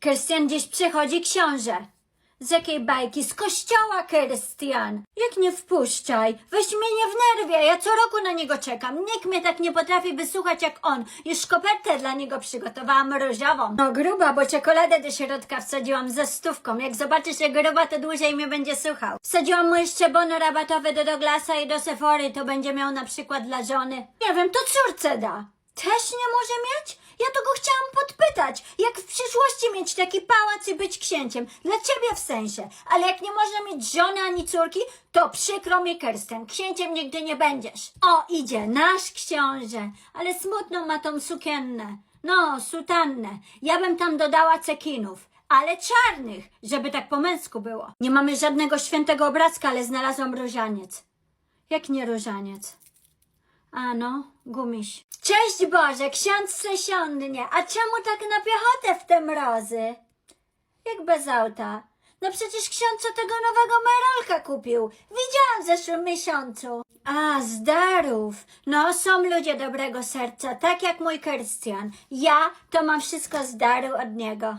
Krystian gdzieś przychodzi książę. Z jakiej bajki? Z kościoła, Krystian. Jak nie wpuszczaj. Weź mnie nie wnerwia. Ja co roku na niego czekam. Nikt mnie tak nie potrafi wysłuchać jak on. Już kopertę dla niego przygotowałam różową. No gruba, bo czekoladę do środka wsadziłam ze stówką. Jak zobaczysz, jak gruba, to dłużej mnie będzie słuchał. Wsadziłam mu jeszcze bony rabatowe do Douglasa i do Sephory. To będzie miał na przykład dla żony. Nie wiem, to córce da. Też nie może mieć? Ja to go chciałam podpytać, taki pałac i być księciem. Dla ciebie w sensie. Ale jak nie można mieć żony ani córki, to przykro mi, Kirsten. Księciem nigdy nie będziesz. O, idzie nasz książę. Ale smutną ma tą sukiennę. No, sutannę. Ja bym tam dodała cekinów. Ale czarnych, żeby tak po męsku było. Nie mamy żadnego świętego obrazka, ale znalazłam różaniec. Jak nie różaniec? A no, gumiś. Cześć Boże, ksiądz przesiądnie. A czemu tak na piechotę w te mrozy? Jak bez auta. No przecież ksiądz co tego nowego Merolka kupił. Widziałam w zeszłym miesiącu. A, z darów. No, są ludzie dobrego serca, tak jak mój Krystian. Ja to mam wszystko z daru od niego.